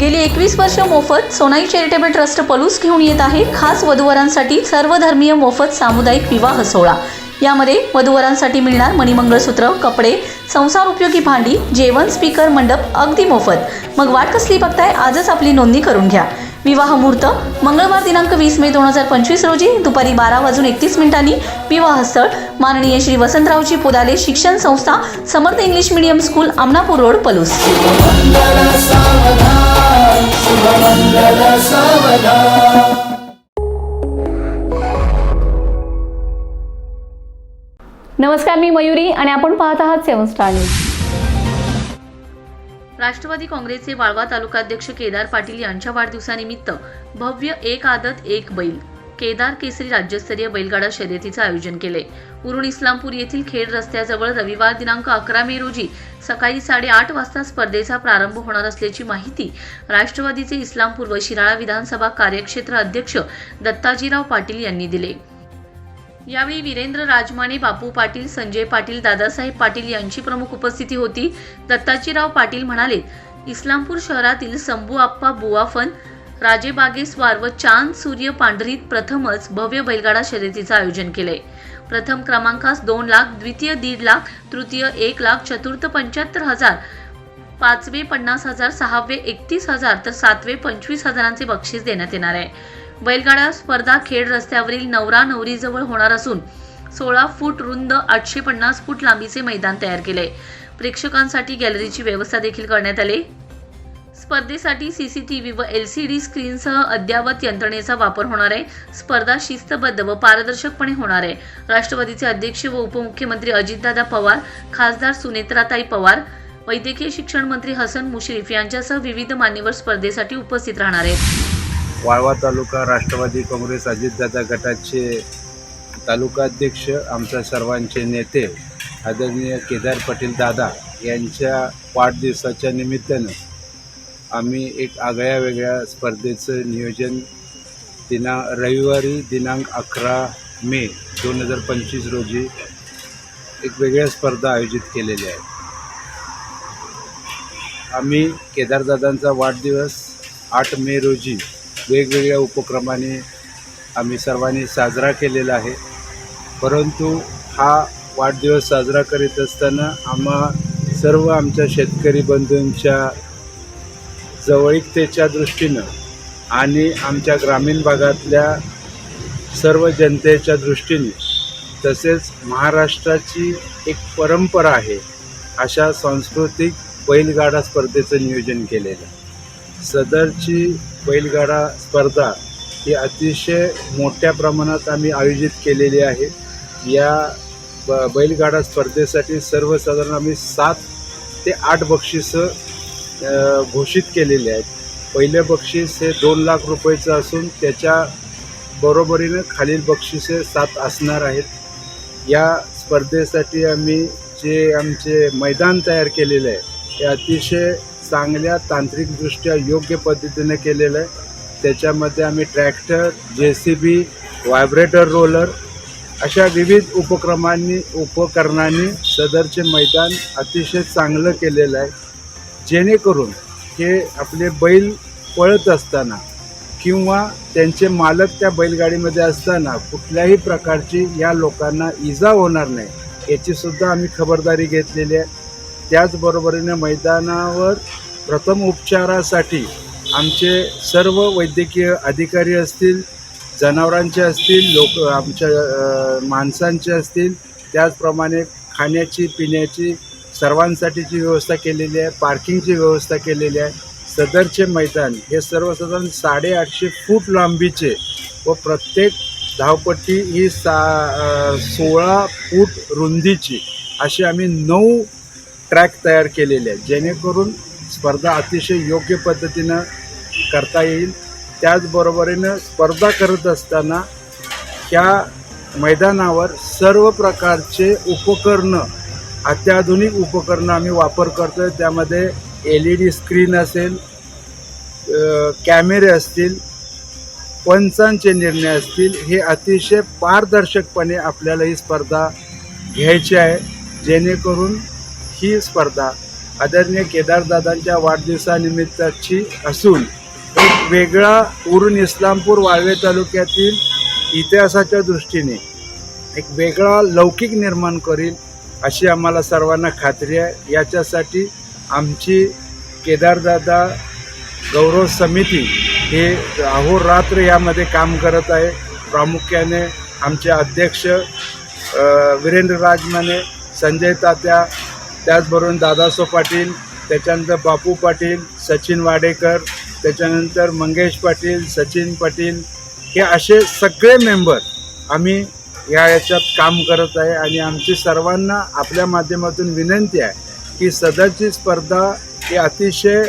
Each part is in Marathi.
गेली एकवीस वर्ष मोफत सोनाई चॅरिटेबल ट्रस्ट पलूस घेऊन येत आहे. खास वधूवरांसाठी सर्वधर्मीय मोफत सामुदायिक विवाह सोहळा. यामध्ये वधूवरांसाठी मिळणार मणिमंगळसूत्र कपडे संसार उपयोगी भांडी जेवण स्पीकर मंडप अगदी मोफत. मग वाट कसली बघताय? आजच आपली नोंदणी करून घ्या. विवाह मुहूर्त मंगळवार दिनांक वीस मे दोन हजार पंचवीस रोजी दुपारी बारा वाजून एकतीस मिनिटांनी विवाहस्थळ माननीय श्री वसंतरावजी पोदाले शिक्षण संस्था Samarth English medium school Amanapur road Palus. नमस्कार मी मयुरी आणि आपण पाहत आहात सेवन स्टार न्यूज. राष्ट्रवादी काँग्रेसचे वाळवा तालुकाध्यक्ष केदार पाटील यांच्या वाढदिवसानिमित्त भव्य एक आदत एक बैल. केदार केसरी राज्यस्तरीय बैलगाडा शर्यतीचं आयोजन केले. उरुण इस्लामपूर येथील खेड रस्त्याजवळ रविवार दिनांक अकरा मे रोजी सकाळी साडेआठ वाजता स्पर्धेचा प्रारंभ होणार असल्याची माहिती राष्ट्रवादीचे इस्लामपूर व शिराळा विधानसभा कार्यक्षेत्र अध्यक्ष दत्ताजीराव पाटील यांनी दिले. यावेळी वीरेंद्र राजमाने बापू पाटील संजय पाटील दादासाहेब पाटील यांची प्रमुख उपस्थिती होती. दत्ताजीराव पाटील म्हणाले इस्लामपूर शहरातील संभू आप्पा बुवाफन राजेबागेस्वार व चांद सूर्य पांढरीत प्रथमच भव्य बैलगाडा शर्यतीचं आयोजन केलंय. प्रथम क्रमांकास दोन लाख द्वितीय दीड लाख तृतीय एक लाख चतुर्थ पंच्याहत्तर हजार पाचवे पन्नास हजार सहावे एकतीस हजार तर सातवे पंचवीस हजारांचे बक्षीस देण्यात येणार आहे. बैलगाडा स्पर्धा खेड रस्त्यावरील नवरा नवरीजवळ होणार असून सोळा फूट रुंद आठशे पन्नास फूट लांबीचे मैदान तयार केले प्रेक्षकांसाठी गॅलरीची व्यवस्था देखील करण्यात आली. स्पर्धेसाठी सीसीटीव्ही व एल सी डी स्क्रीनसह अद्ययावत यंत्रणेचा वापर होणार आहे. स्पर्धा शिस्तबद्ध व पारदर्शकपणे होणार आहे. राष्ट्रवादीचे अध्यक्ष व उपमुख्यमंत्री अजितदादा पवार खासदार सुनेत्राताई पवार वैद्यकीय शिक्षण मंत्री हसन मुश्रीफ यांच्यासह विविध मान्यवर स्पर्धेसाठी उपस्थित राहणार आहेत. वाळवा तालुका राष्ट्रवादी काँग्रेस अजितदादा गटाचे तालुकाध्यक्ष आमच्या सर्वांचे नेते आदरणीय केदार पाटील दादा यांच्या वाढदिवसाच्या निमित्तानं आम्ही एक आगळ्या वेगळ्या स्पर्धेचं नियोजन दिना रविवारी दिनांक अकरा मे दोन हजार पंचवीस रोजी एक वेगळ्या स्पर्धा आयोजित केलेल्या आहेत. आम्ही केदारदादांचा वाढदिवस आठ मे रोजी वेगवेगळ्या उपक्रमाने आम्ही सर्वांनी साजरा केलेला आहे. परंतु हा वाढदिवस साजरा करीत असताना आम्हा सर्व आमच्या शेतकरी बंधूंच्या जवळीकतेच्या दृष्टीनं आणि आमच्या ग्रामीण भागातल्या सर्व जनतेच्या दृष्टीने तसेच महाराष्ट्राची एक परंपरा आहे अशा सांस्कृतिक बैलगाडा स्पर्धेचं नियोजन केलेलं आहे. सदरची बैलगाडा स्पर्धा ही अतिशय मोठ्या प्रमाणात आम्ही आयोजित केलेली आहे. या ब बैलगाडा स्पर्धेसाठी सर्वसाधारण आम्ही सात ते आठ बक्षिसं घोषित केलेले आहेत. पहिलं बक्षीस हे दोन लाख रुपयाचं असून त्याच्या बरोबरीनं खालील बक्षिसे सात असणार आहेत. या स्पर्धेसाठी आम्ही जे आमचे मैदान तयार केलेलं आहे ते अतिशय चांगल्या तांत्रिकदृष्ट्या योग्य पद्धतीने केलेलं आहे. त्याच्यामध्ये आम्ही ट्रॅक्टर जे सी बी व्हायब्रेटर रोलर अशा विविध उपक्रमांनी उपकरणांनी सदरचे मैदान अतिशय चांगलं केलेलं आहे. जेणेकरून हे आपले बैल पळत असताना किंवा त्यांचे मालक त्या बैलगाडीमध्ये असताना कुठल्याही प्रकारची या लोकांना इजा होणार नाही याचीसुद्धा आम्ही खबरदारी घेतलेली आहे. त्याचबरोबरीने मैदानावर प्रथम उपचारासाठी आमचे सर्व वैद्यकीय अधिकारी असतील जनावरांचे असतील लोक आमच्या माणसांचे असतील त्याचप्रमाणे खाण्याची पिण्याची सर्वांसाठीची व्यवस्था केलेली आहे पार्किंगची व्यवस्था केलेली आहे सदरचे मैदान हे सर्वसाधारण साडेआठशे फूट लांबीचे व प्रत्येक धावपट्टी ही सा सोळा फूट रुंदीची अशी आम्ही नऊ ट्रॅक तयार केलेले आहेत जेणेकरून स्पर्धा अतिशय योग्य पद्धतीनं करता येईल. त्याचबरोबरीनं स्पर्धा करत असताना त्या मैदानावर सर्व प्रकारचे उपकरणं अत्याधुनिक उपकरणं आम्ही वापर करतो आहे त्यामध्ये एल ई डी स्क्रीन असेल कॅमेरे असतील पंचांचे निर्णय असतील हे अतिशय पारदर्शकपणे आपल्याला ही स्पर्धा घ्यायची आहे. जेणेकरून ही स्पर्धा आदरणीय केदारदादांच्या वाढदिवसानिमित्ताची असून एक वेगळा उरून इस्लामपूर वाळवे तालुक्यातील इतिहासाच्या दृष्टीने एक वेगळा लौकिक निर्माण करील अशी आम्हाला सर्वांना खात्री आहे. याच्यासाठी आमची केदारदादा गौरव समिती हे अहोरात्र यामध्ये काम करत आहे. प्रामुख्याने आमचे अध्यक्ष वीरेंद्र राजमाने संजय तात्या त्याचबरोबर दादासो पाटील त्याच्यानंतर बापू पाटील सचिन वाडेकर त्याच्यानंतर मंगेश पाटील सचिन पाटील हे असे सगळे मेंबर आम्ही या याच्यात काम करत आहे आणि आमची सर्वांना आपल्या माध्यमातून विनंती आहे की सदरची स्पर्धा ही अतिशय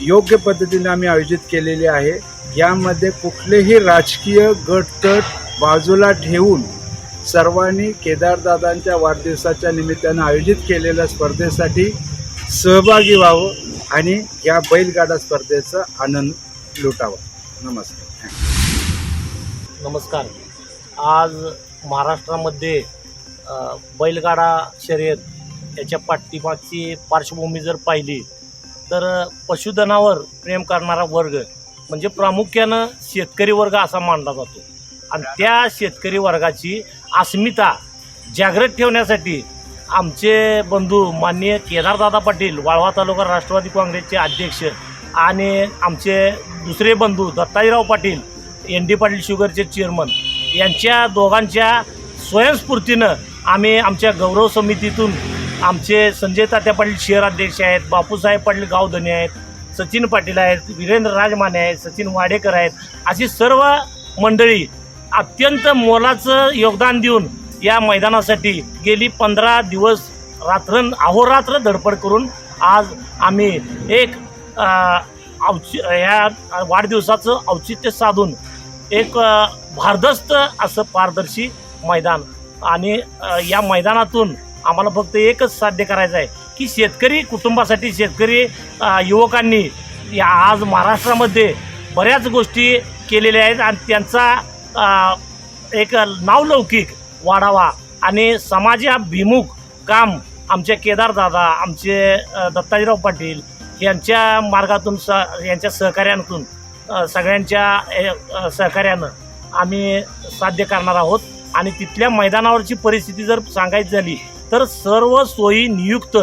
योग्य पद्धतीने आम्ही आयोजित केलेली आहे. यामध्ये कुठलेही राजकीय गटतट बाजूला ठेवून सर्वांनी केदारदादांच्या वाढदिवसाच्या निमित्तानं आयोजित केलेल्या स्पर्धेसाठी सहभागी व्हावं आणि या बैलगाडा स्पर्धेचा आनंद लुटावा. नमस्कार. नमस्कार. आज महाराष्ट्रामध्ये बैलगाडा शर्यत याच्या पाठीमागची पार्श्वभूमी जर पाहिली तर पशुधनावर प्रेम करणारा वर्ग म्हणजे प्रामुख्यानं शेतकरी वर्ग असा मानला जातो. आणि त्या शेतकरी वर्गाची अस्मिता जागृत ठेवण्यासाठी आमचे बंधू माननीय केदारदादा पाटील वाळवा तालुका राष्ट्रवादी काँग्रेसचे अध्यक्ष आणि आमचे दुसरे बंधू दत्ताजीराव पाटील एन डी पाटील शुगरचे चेअरमन यांच्या दोघांच्या स्वयंस्फूर्तीनं आम्ही आमच्या गौरव समितीतून आमचे संजय तात्या पाटील शहर अध्यक्ष आहेत बापूसाहेब पाटील गावधनी आहेत सचिन पाटील आहेत वीरेंद्र राजमाने आहेत सचिन वाडेकर आहेत अशी सर्व मंडळी अत्यंत मोलाचं योगदान देऊन या मैदानासाठी गेली पंधरा दिवस रात्र अहोरात्र धडपड करून आज आम्ही एक औचि या वाढदिवसाचं औचित्य साधून एक भारदस्त असं पारदर्शी मैदान आणि या मैदानातून आम्हाला फक्त एकच साध्य करायचं आहे की शेतकरी कुटुंबासाठी शेतकरी युवकांनी या आज महाराष्ट्रामध्ये बऱ्याच गोष्टी केलेल्या आहेत आणि त्यांचा एक नावलौकिक वाढावा आणि समाजाभिमुख काम आमचे केदारदादा आमचे दत्ताजीराव पाटील यांच्या मार्गातून स यांच्या सहकार्यातून सगळ्यांच्या सहकार्यानं आम्ही साध्य करणार आहोत. आणि तिथल्या मैदानावरची परिस्थिती जर सांगायची झाली तर सर्व सोयी नियुक्त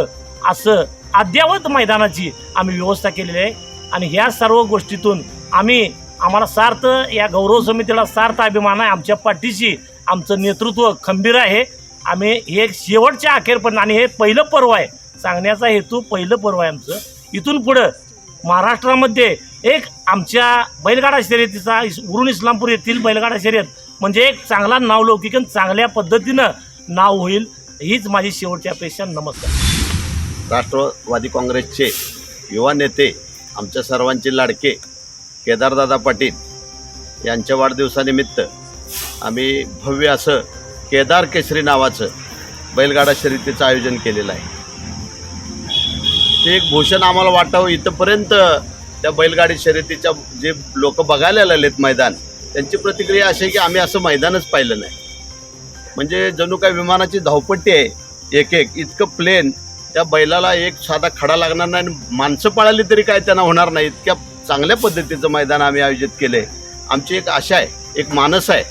असं अद्ययावत मैदानाची आम्ही व्यवस्था केलेली आहे. आणि ह्या सर्व गोष्टीतून आम्ही आम्हाला सार्थ या गौरव समितीला सार्थ अभिमान आहे. आमच्या पाठीशी आमचं नेतृत्व खंबीर आहे. आम्ही हे एक शेवटच्या अखेरपर्यंत आणि हे पहिलं पर्व आहे. सांगण्याचा हेतू पहिलं पर्व आहे आमचं. इथून पुढं महाराष्ट्रामध्ये एक आमच्या बैलगाडा शर्यतीचा इस- उरुण इस्लामपूर येथील बैलगाडा शर्यत म्हणजे एक चांगला नावलौकिक चांगल्या पद्धतीनं नाव होईल हीच माझी शेवटची अपेक्षा. नमस्कार. राष्ट्रवादी काँग्रेसचे युवा नेते आमच्या सर्वांचे लाडके केदारदादा पाटील यांच्या वाढदिवसानिमित्त आम्ही भव्य असं केदार केसरी नावाचं बैलगाडा शर्यतीचं आयोजन केलेलं आहे. ते एक भूषण आम्हाला वाटावं इथंपर्यंत त्या बैलगाडी शर्यतीच्या जे लोक बघायला आलेत मैदान त्यांची प्रतिक्रिया अशी आहे की आम्ही असं मैदानच पाहिलं नाही. म्हणजे जणू काय विमानाची धावपट्टी आहे एक एक इतकं प्लेन त्या बैलाला एक साधा खडा लागणार नाही आणि माणसं पळाली तरी काय त्यांना होणार नाही इतक्या चांगल्या पद्धतीचं मैदान आम्ही आयोजित केलं आहे आमची एक आशा आहे एक मानस आहे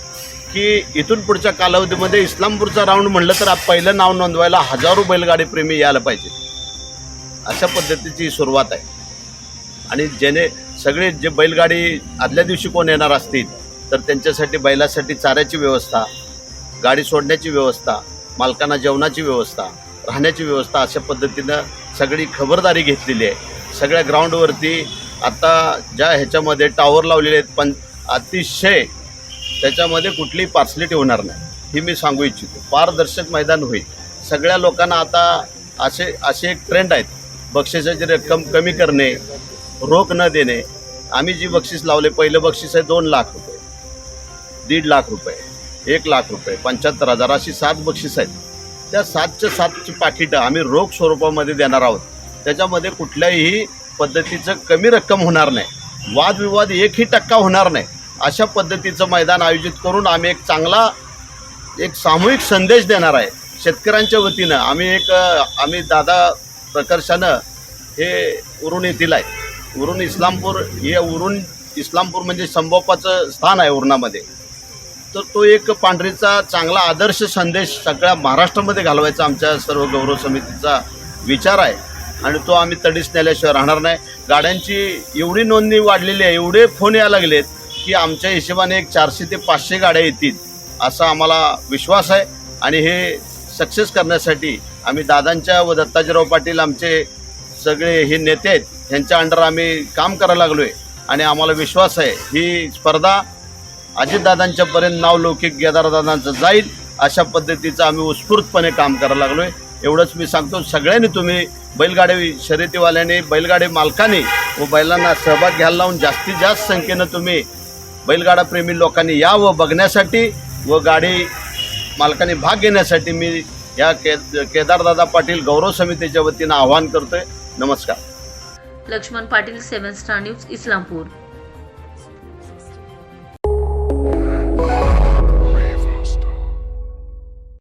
की इथून पुढच्या कालावधीमध्ये इस्लामपूरचा राऊंड म्हणलं तर आप- पहिलं नाव नोंदवायला हजारो बैलगाडी प्रेमी यायला पाहिजे. अशा पद्धतीची सुरुवात आहे. आणि ज्याने सगळे जे बैलगाडी आदल्या दिवशी कोण येणार असतील तर त्यांच्यासाठी बैलासाठी चाऱ्याची व्यवस्था गाडी सोडण्याची व्यवस्था मालकांना जेवणाची व्यवस्था राहण्याची व्यवस्था अशा पद्धतीनं सगळी खबरदारी घेतलेली आहे. सगळ्या ग्राउंडवरती आता ज्या ह्याच्यामध्ये टावर लावलेले आहेत पण अतिशय त्याच्यामध्ये कुठलीही पार्सलिटी होणार नाही ही मी सांगू इच्छितो. पारदर्शक मैदान होईल. सगळ्या लोकांना आता असे असे एक ट्रेंड आहेत बक्षिसाची रक्कम कमी करणे रोख न देणे. आम्ही जी बक्षीस लावले पहिलं बक्षीस आहे दोन लाख रुपये. दीड लाख रुपये एक लाख रुपये पंच्याहत्तर हजार अशी सात बक्षीस आहेत. त्या सातच्या सातची पाकिटं आम्ही रोख स्वरूपामध्ये देणार आहोत. त्याच्यामध्ये कुठल्याही पद्धतीचं कमी रक्कम होणार नाही. वादविवाद एकही टक्का होणार नाही. अशा पद्धतीचं मैदान आयोजित करून आम्ही एक चांगला एक सामूहिक संदेश देणार आहे. शेतकऱ्यांच्या वतीनं आम्ही एक आम्ही दादा प्रकर्षानं हे उरून येथील आहे. उरण इस्लामपूर हे उरून इस्लामपूर म्हणजे संभोपाचं स्थान आहे उरणामध्ये. तर तो एक पांढरीचा चांगला आदर्श संदेश सगळ्या महाराष्ट्रामध्ये घालवायचा आमच्या सर्व गौरव समितीचा विचार आहे. आणि तो आम्ही तडीस नेल्याशिवाय राहणार नाही. गाड्यांची एवढी नोंदणी वाढलेली आहे एवढे फोन यायला लागलेत की आमच्या हिशोबाने एक चारशे ते पाचशे गाड्या येतील असा आम्हाला विश्वास आहे. आणि हे सक्सेस करण्यासाठी आम्ही दादांच्या व दत्ताजीराव पाटील आमचे सगळे हे नेते आहेत ह्यांच्या अंडर आम्ही काम करायला लागलो आहे आणि आम्हाला विश्वास आहे ही स्पर्धा अजितदादांच्यापर्यंत नाव लौकिक केदारदादांचं जाईल अशा पद्धतीचं आम्ही उत्स्फूर्तपणे काम करायला लागलो आहे एवढंच मी सांगतो सगळ्यांनी तुम्ही बैलगाडी शर्यतीवाल्याने बैलगाडी मालकाने व बैलांना सहभाग घ्यायला लावून जास्तीत जास्त संख्येनं तुम्ही बैलगाडाप्रेमी लोकांनी या व बघण्यासाठी व गाडी मालकाने भाग घेण्यासाठी मी या के केदारदादा पाटील गौरव समितीच्या वतीनं आवाहन करतोय. नमस्कार. Laxman Patil seven star news Islampur.